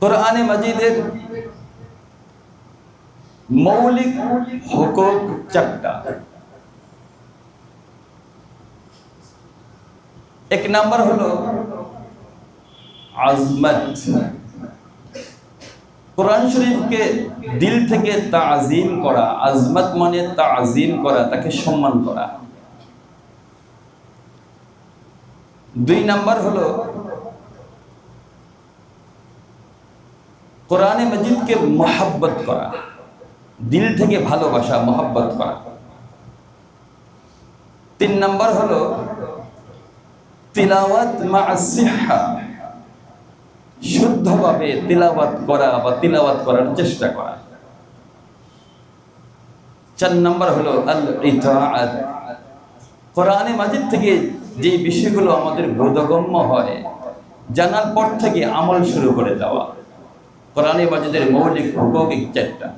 কোরআনে মাজিদের মৌলিক হুকুক চারটা। এক নাম্বার হলো আজমত। কোরআন শরীফকে দিল থেকে তাজিম করা, আজমত মানে তা তাজিম করা, তাকে সম্মান করা। দুই নাম্বার হলো কোরআনে মজিদকে মহাব্বত করা, দিল থেকে ভালোবাসা, মহাব্বত করা। তিন নাম্বার হলো, তিলাওয়াত মা সিহা। শুদ্ধভাবে তিলাওয়াত করা বা তিলাওয়াত করার চেষ্টা করা। চার নাম্বার হলো, আল কোরআনে মাজিদ থেকে যে বিষয়গুলো আমাদের বোধগম্য হয়, জানার পর থেকে আমল শুরু করে দেওয়া। কোরআনে মাজিদের মৌলিক হুকুক চারটা